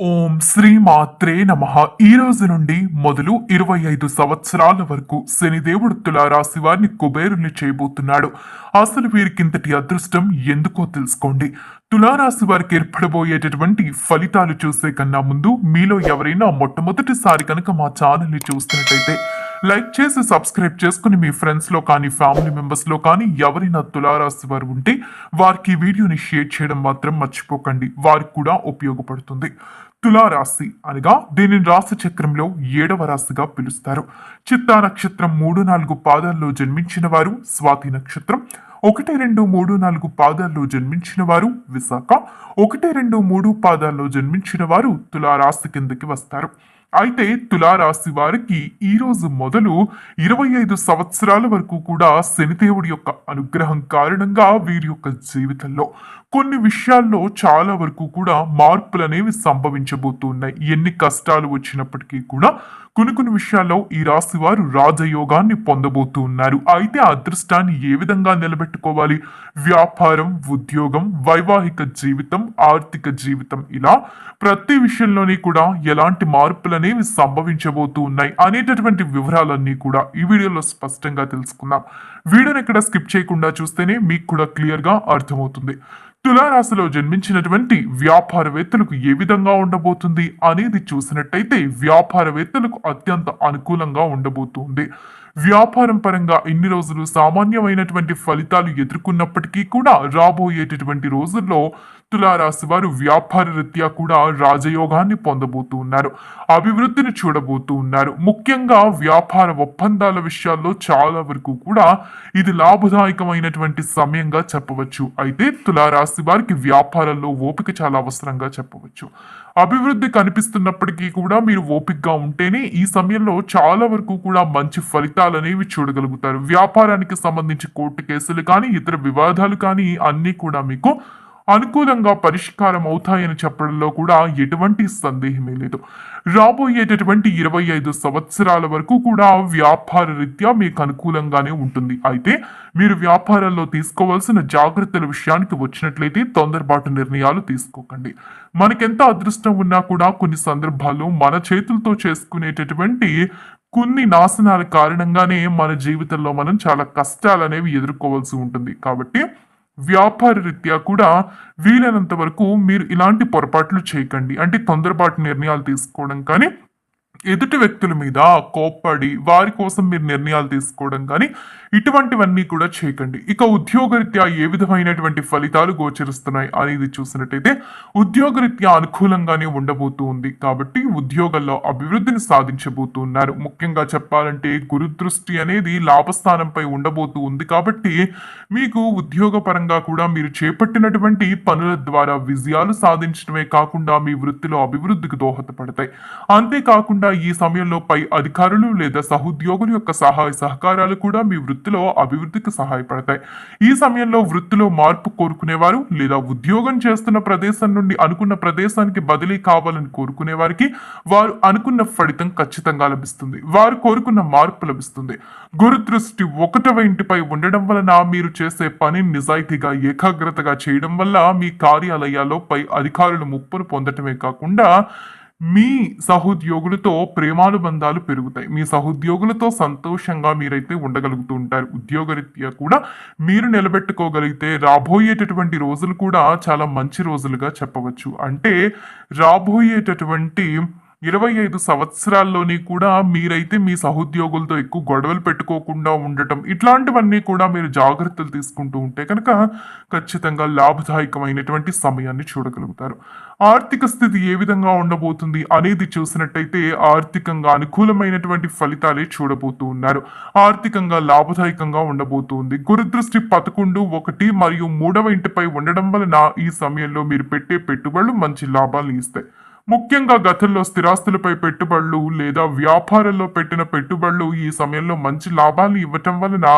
ఓం శ్రీ మాత్రే నమ. ఈ రోజు నుండి మొదలు ఇరవై ఐదు సంవత్సరాల వరకు శనిదేవుడు తులారాశి వారిని కుబేరుని చేయబోతున్నాడు. అసలు వీరికింతటి అదృష్టం ఎందుకో తెలుసుకోండి. తులారాశి వారికి ఏర్పడబోయేటటువంటి ఫలితాలు చూసే కన్నా ముందు మీలో ఎవరైనా మొట్టమొదటిసారి కనుక మా ఛానల్ని చూస్తున్నట్టయితే లైక్ చేసి సబ్స్క్రైబ్ చేసుకుని మీ ఫ్రెండ్స్లో కానీ ఫ్యామిలీ మెంబర్స్లో కానీ ఎవరైనా తులారాశి వారు ఉంటే వారికి ఈ వీడియోని షేర్ చేయడం మాత్రం మర్చిపోకండి. వారికి కూడా ఉపయోగపడుతుంది. తులారాశి అనగా దీనిని రాశి చక్రంలో ఏడవ రాశిగా పిలుస్తారు. చిత్తా నక్షత్రం మూడు నాలుగు పాదాల్లో జన్మించిన వారు స్వాతి నక్షత్రం ఒకటి రెండు మూడు నాలుగు పాదాల్లో జన్మించిన వారు విశాఖ ఒకటి రెండు మూడు పాదాల్లో జన్మించిన వారు తులారాశి కిందకి వస్తారు. అయితే తులారాశి వారికి ఈ రోజు మొదలు ఇరవై ఐదు సంవత్సరాల వరకు కూడా శనిదేవుడి యొక్క అనుగ్రహం కారణంగా వీరి యొక్క జీవితంలో కొన్ని విషయాల్లో చాలా వరకు కూడా మార్పులు అనేవి సంభవించబోతున్నాయి. ఎన్ని కష్టాలు వచ్చినప్పటికీ కూడా కొన్ని కొన్ని విషయాల్లో ఈ రాశి వారు రాజయోగాన్ని పొందబోతూ ఉన్నారు అయితే అదృష్టాన్ని ఏ విధంగా నిలబెట్టుకోవాలి? వ్యాపారం ఉద్యోగం వైవాహిక జీవితం ఆర్థిక జీవితం ఇలా ప్రతి విషయంలోని కూడా ఎలాంటి మార్పులు అనేవి సంభవించబోతూ ఉన్నాయి అనేటటువంటి వివరాలన్నీ కూడా ఈ వీడియోలో స్పష్టంగా తెలుసుకుందాం. వీడియోని ఎక్కడ స్కిప్ చేయకుండా చూస్తేనే మీకు కూడా క్లియర్గా అర్థమవుతుంది. తులారాశిలో జన్మించినటువంటి వ్యాపారవేత్తలకు ఏ విధంగా ఉండబోతుంది అనేది చూసినట్టయితే వ్యాపారవేత్తలకు అత్యంత అనుకూలంగా ఉండబోతుంది. వ్యాపారం పరంగా ఇన్ని రోజులు సామాన్యమైనటువంటి ఫలితాలు ఎదుర్కొన్నప్పటికీ కూడా రాబోయేటటువంటి రోజుల్లో తులారాశి వారు వ్యాపార రీత్యా కూడా రాజయోగాన్ని పొందబోతూ ఉన్నారు. అభివృద్ధిని చూడబోతూ ఉన్నారు. ముఖ్యంగా వ్యాపార ఒప్పందాల విషయాల్లో చాలా వరకు కూడా ఇది లాభదాయకమైనటువంటి సమయంగా చెప్పవచ్చు. అయితే తులారాశి వారికి వ్యాపారంలో ఓపిక చాలా అవసరంగా చెప్పవచ్చు. అభివృద్ధి కనిపిస్తున్నప్పటికీ కూడా మీరు ఓపికగా ఉంటేనే ఈ సమయంలో చాలా వరకు కూడా మంచి ఫలితాలు అనేవి చూడగలుగుతారు. వ్యాపారానికి సంబంధించి కోర్టు కేసులు కానీ ఇతర వివాదాలు కానీ అన్నీ కూడా మీకు అనుకూలంగా పరిష్కారం అవుతాయని చెప్పడంలో కూడా ఎటువంటి సందేహమే లేదు. రాబోయేటటువంటి ఇరవై ఐదు సంవత్సరాల వరకు కూడా వ్యాపార రీత్యా మీకు అనుకూలంగానే ఉంటుంది. అయితే మీరు వ్యాపారాల్లో తీసుకోవాల్సిన జాగ్రత్తల విషయానికి వచ్చినట్లయితే తొందరపాటు నిర్ణయాలు తీసుకోకండి. మనకెంత అదృష్టం ఉన్నా కూడా కొన్ని సందర్భాల్లో మన చేతులతో చేసుకునేటటువంటి కొన్ని నాశనాల కారణంగానే మన జీవితంలో మనం చాలా కష్టాలు అనేవి ఎదుర్కోవాల్సి ఉంటుంది. కాబట్టి వ్యాపార రీత్యా కూడా వీలైనంత వరకు మీరు ఇలాంటి పొరపాట్లు చేయకండి. అంటే తొందరపాటు నిర్ణయాలు తీసుకోవడం కానీ ఎదుటి వ్యక్తుల మీద కోప్పడి వారి కోసం మీరు నిర్ణయాలు తీసుకోవడం కానీ ఇటువంటివన్నీ కూడా చేయకండి. ఇక ఉద్యోగరీత్యా ఏ విధమైనటువంటి ఫలితాలు గోచరిస్తున్నాయి అనేది చూసినట్టయితే ఉద్యోగరీత్యా అనుకూలంగానే ఉండబోతూ ఉంది. కాబట్టి ఉద్యోగాల్లో అభివృద్ధిని సాధించబోతున్నారు ముఖ్యంగా చెప్పాలంటే గురుదృష్టి అనేది లాభస్థానంపై ఉండబోతూ ఉంది. కాబట్టి మీకు ఉద్యోగపరంగా కూడా మీరు చేపట్టినటువంటి పనుల ద్వారా విజయాలు సాధించడమే కాకుండా మీ వృత్తిలో అభివృద్ధికి దోహదపడతాయి. అంతేకాకుండా ఈ సమయంలో పై అధికారులు లేదా సహోద్యోగుల యొక్క సహాయ సహకారాలు కూడా మీ వృత్తిలో అభివృద్ధికి సహాయపడతాయి. ఈ సమయంలో వృత్తిలో మార్పు కోరుకునేవారు లేదా ఉద్యోగం చేస్తున్న ప్రదేశం నుండి అనుకున్న ప్రదేశానికి బదిలీ కావాలని కోరుకునే వారికి వారు అనుకున్న ఫలితం ఖచ్చితంగా లభిస్తుంది. వారు కోరుకున్న మార్పు లభిస్తుంది. గురు దృష్టి ఒకటవ ఇంటిపై ఉండడం వలన మీరు చేసే పని నిజాయితీగా ఏకాగ్రతగా చేయడం వల్ల మీ కార్యాలయాల్లో పై అధికారులు ముప్పును పొందటమే కాకుండా మీ సహోద్యోగులతో ప్రేమానుబంధాలు పెరుగుతాయి. మీ సహోద్యోగులతో సంతోషంగా మీరైతే ఉండగలుగుతూ ఉంటారు. ఉద్యోగరీత్యా కూడా మీరు నిలబెట్టుకోగలిగితే రాబోయేటటువంటి రోజులు కూడా చాలా మంచి రోజులుగా చెప్పవచ్చు. అంటే రాబోయేటటువంటి ఇరవై ఐదు సంవత్సరాల్లోని కూడా మీరైతే మీ సహోద్యోగులతో ఎక్కువ గొడవలు పెట్టుకోకుండా ఉండటం ఇట్లాంటివన్నీ కూడా మీరు జాగ్రత్తలు తీసుకుంటూ ఉంటే కనుక ఖచ్చితంగా లాభదాయకమైనటువంటి సమయాన్ని చూడగలుగుతారు. ఆర్థిక స్థితి ఏ విధంగా ఉండబోతుంది అనేది చూసినట్టయితే ఆర్థికంగా అనుకూలమైనటువంటి ఫలితాలే చూడబోతూ ఉన్నారు. ఆర్థికంగా లాభదాయకంగా ఉండబోతుంది. గురుదృష్టి పదకొండు ఒకటి మరియు మూడవ ఇంటిపై ఉండడం వలన ఈ సమయంలో మీరు పెట్టే పెట్టుబడులు మంచి లాభాలు ఇస్తాయి. ముఖ్యంగా గతంలో స్థిరాస్తులపై పెట్టుబడులు లేదా వ్యాపారంలో పెట్టిన పెట్టుబడులు ఈ సమయంలో మంచి లాభాలు ఇవ్వటం వలన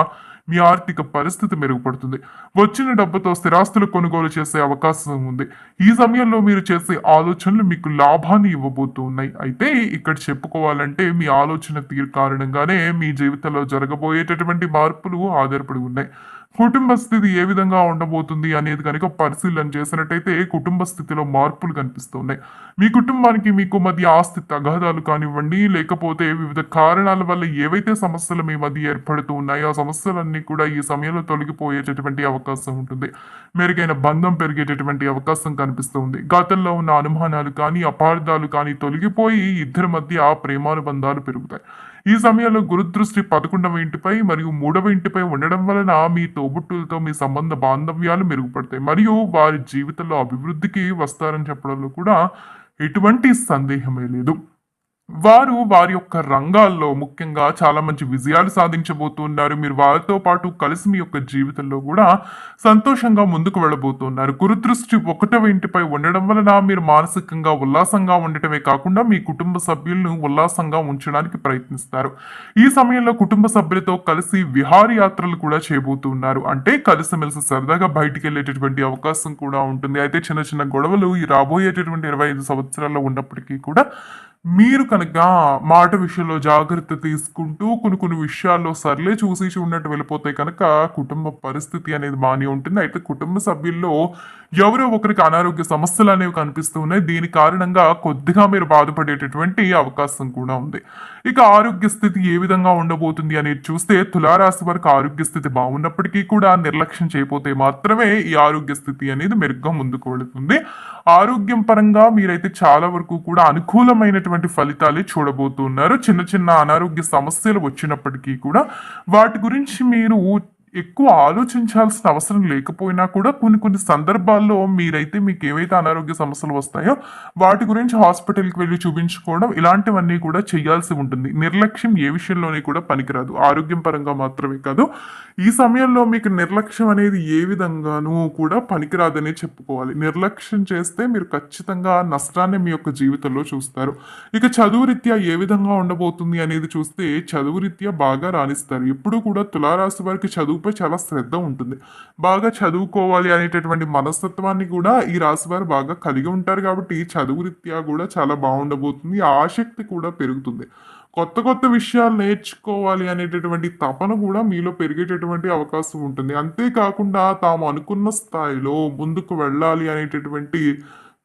మీ ఆర్థిక పరిస్థితి మెరుగుపడుతుంది. వచ్చిన డబ్బుతో స్థిరాస్తులు కొనుగోలు చేసే అవకాశం ఉంది. ఈ సమయంలో మీరు చేసే ఆలోచనలు మీకు లాభాన్ని ఇవ్వబోతూ ఉన్నాయి అయితే ఇక్కడ చెప్పుకోవాలంటే మీ ఆలోచన తీరు కారణంగానే మీ జీవితంలో జరగబోయేటటువంటి మార్పులు ఆధారపడి ఉన్నాయి. కుటుంబ స్థితి ఏ విధంగా ఉండబోతుంది అనేది కనుక పరిశీలన చేసినట్టయితే కుటుంబ స్థితిలో మార్పులు కనిపిస్తున్నాయి. మీ కుటుంబానికి మీకు మధ్య ఆస్తి తగాదాలు కానివ్వండి లేకపోతే వివిధ కారణాల వల్ల ఏవైతే సమస్యలు మీ మధ్య ఏర్పడుతూ ఉన్నాయో ఆ సమస్యలన్నీ కూడా ఈ సమయంలో తొలగిపోయేటటువంటి అవకాశం ఉంటుంది. మెరుగైన బంధం పెరిగేటటువంటి అవకాశం కనిపిస్తుంది గతంలో ఉన్న అనుమానాలు కానీ అపార్థాలు కానీ తొలగిపోయి ఇద్దరి మధ్య ప్రేమానుబంధాలు పెరుగుతాయి. ఈ సమయంలో గురుదృష్టి పదకొండవ ఇంటిపై మరియు మూడవ ఇంటిపై ఉండడం వలన మీతో తోబుట్టులతో మీ సంబంధ బాంధవ్యాలు మెరుగుపడతాయి. మరియు వారి జీవితంలో అభివృద్ధికి వస్తారని చెప్పడంలో కూడా ఎటువంటి సందేహమే లేదు. వారు వారి యొక్క రంగాల్లో ముఖ్యంగా చాలా మంచి విజయాలు సాధించబోతున్నారు. మీరు వారితో పాటు కలిసి మీ యొక్క జీవితంలో కూడా సంతోషంగా ముందుకు వెళ్ళబోతున్నారు. గురుదృష్టి ఒకటవ ఇంటిపై ఉండడం వలన మీరు మానసికంగా ఉల్లాసంగా ఉండటమే కాకుండా మీ కుటుంబ సభ్యులను ఉల్లాసంగా ఉంచడానికి ప్రయత్నిస్తారు. ఈ సమయంలో కుటుంబ సభ్యులతో కలిసి విహారయాత్రలు కూడా చేయబోతున్నారు. అంటే కలిసిమెలిసి సరదాగా బయటికి వెళ్ళేటటువంటి అవకాశం కూడా ఉంటుంది. అయితే చిన్న చిన్న గొడవలు ఈ రాబోయేటటువంటి ఇరవై ఐదు సంవత్సరాల్లో ఉన్నప్పటికీ కూడా మీరు కనుక మాట విషయంలో జాగ్రత్త తీసుకుంటూ కొన్ని కొన్ని విషయాల్లో సర్లే చూసి చూడనట్టు వెళ్ళిపోతే కనుక కుటుంబ పరిస్థితి అనేది బాగానే ఉంటుంది. అయితే కుటుంబ సభ్యుల్లో ఎవరో ఒకరికి అనారోగ్య సమస్యలు అనేవి కనిపిస్తూ ఉన్నాయి. దీని కారణంగా కొద్దిగా మీరు బాధపడేటటువంటి అవకాశం కూడా ఉంది. ఇక ఆరోగ్య స్థితి ఏ విధంగా ఉండబోతుంది అనేది చూస్తే తులారాశి వరకు ఆరోగ్య స్థితి బాగున్నప్పటికీ కూడా నిర్లక్ష్యం చేయకపోతే మాత్రమే ఈ ఆరోగ్య స్థితి అనేది మెరుగ్గా ముందుకు వెళుతుంది. ఆరోగ్యం పరంగా మీరైతే చాలా వరకు కూడా అనుకూలమైనటువంటి ఫలితాలే చూడబోతున్నారు. చిన్న చిన్న అనారోగ్య సమస్యలు వచ్చినప్పటికీ కూడా వాటి గురించి మీరు ఎక్కువ ఆలోచించాల్సిన అవసరం లేకపోయినా కూడా కొన్ని కొన్ని సందర్భాల్లో మీరైతే మీకు ఏవైతే అనారోగ్య సమస్యలు వస్తాయో వాటి గురించి హాస్పిటల్కి వెళ్ళి చూపించుకోవడం ఇలాంటివన్నీ కూడా చేయాల్సి ఉంటుంది. నిర్లక్ష్యం ఏ విషయంలోనే కూడా పనికిరాదు. ఆరోగ్యం పరంగా మాత్రమే కాదు ఈ సమయంలో మీకు నిర్లక్ష్యం అనేది ఏ విధంగానూ కూడా పనికిరాదనే చెప్పుకోవాలి. నిర్లక్ష్యం చేస్తే మీరు ఖచ్చితంగా నష్టాన్ని మీ యొక్క జీవితంలో చూస్తారు. ఇక చదువు రీత్యా ఏ విధంగా ఉండబోతుంది అనేది చూస్తే చదువు రీత్యా బాగా రాణిస్తారు. ఎప్పుడూ కూడా తులారాశి వారికి చదువు చదువుపై చాలా శ్రద్ధ ఉంటుంది. బాగా చదువుకోవాలి అనేటటువంటి మనస్తత్వాన్ని కూడా ఈ రాశి వారు బాగా కలిగి ఉంటారు కాబట్టి చదువు రీత్యా కూడా చాలా బాగుండబోతుంది. ఆసక్తి కూడా పెరుగుతుంది. కొత్త కొత్త విషయాలు నేర్చుకోవాలి అనేటటువంటి తపన కూడా మీలో పెరిగేటటువంటి అవకాశం ఉంటుంది. అంతేకాకుండా తాము అనుకున్న స్థాయిలో ముందుకు వెళ్ళాలి అనేటటువంటి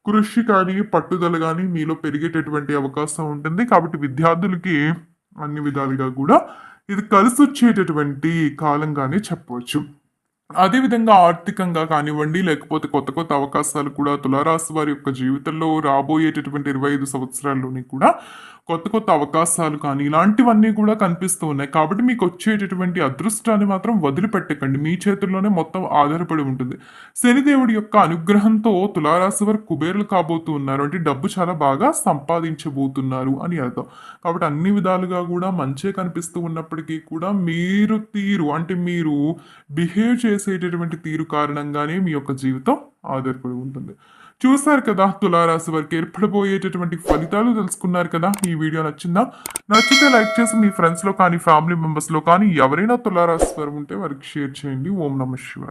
కృషి కానీ పట్టుదల కానీ మీలో పెరిగేటటువంటి అవకాశం ఉంటుంది. కాబట్టి విద్యార్థులకి అన్ని విధాలుగా కూడా ఇది కలిసి వచ్చేటటువంటి కాలంగానే చెప్పవచ్చు. అదేవిధంగా ఆర్థికంగా కానివ్వండి లేకపోతే కొత్త కొత్త అవకాశాలు కూడా తులారాశి వారి యొక్క జీవితంలో రాబోయేటటువంటి ఇరవై ఐదు సంవత్సరాల్లోని కూడా కొత్త కొత్త అవకాశాలు కానీ ఇలాంటివన్నీ కూడా కనిపిస్తూ ఉన్నాయి. కాబట్టి మీకు వచ్చేటటువంటి అదృష్టాన్ని మాత్రం వదిలిపెట్టకండి. మీ చేతుల్లోనే మొత్తం ఆధారపడి ఉంటుంది. శనిదేవుడి యొక్క అనుగ్రహంతో తులారాశి వారు కుబేరులు కాబోతూ ఉన్నారు. అంటే డబ్బు చాలా బాగా సంపాదించబోతున్నారు అని అర్థం. కాబట్టి అన్ని విధాలుగా కూడా మంచే కనిపిస్తూ ఉన్నప్పటికీ కూడా మీరు తీరు అంటే మీరు బిహేవ్ చేసేటటువంటి తీరు కారణంగానే మీ యొక్క జీవితం ఆధారపడి ఉంటుంది. చూసారు కదా తులారాశి వారికి ఏర్పడబోయేటటువంటి ఫలితాలు తెలుసుకున్నారు కదా ఈ వీడియో నచ్చిందా? నచ్చితే లైక్ చేసి మీ ఫ్రెండ్స్లో కానీ ఫ్యామిలీ మెంబర్స్లో కానీ ఎవరైనా తులారాశి వారు ఉంటే వారికి షేర్ చేయండి. ఓం నమ శివాయ్.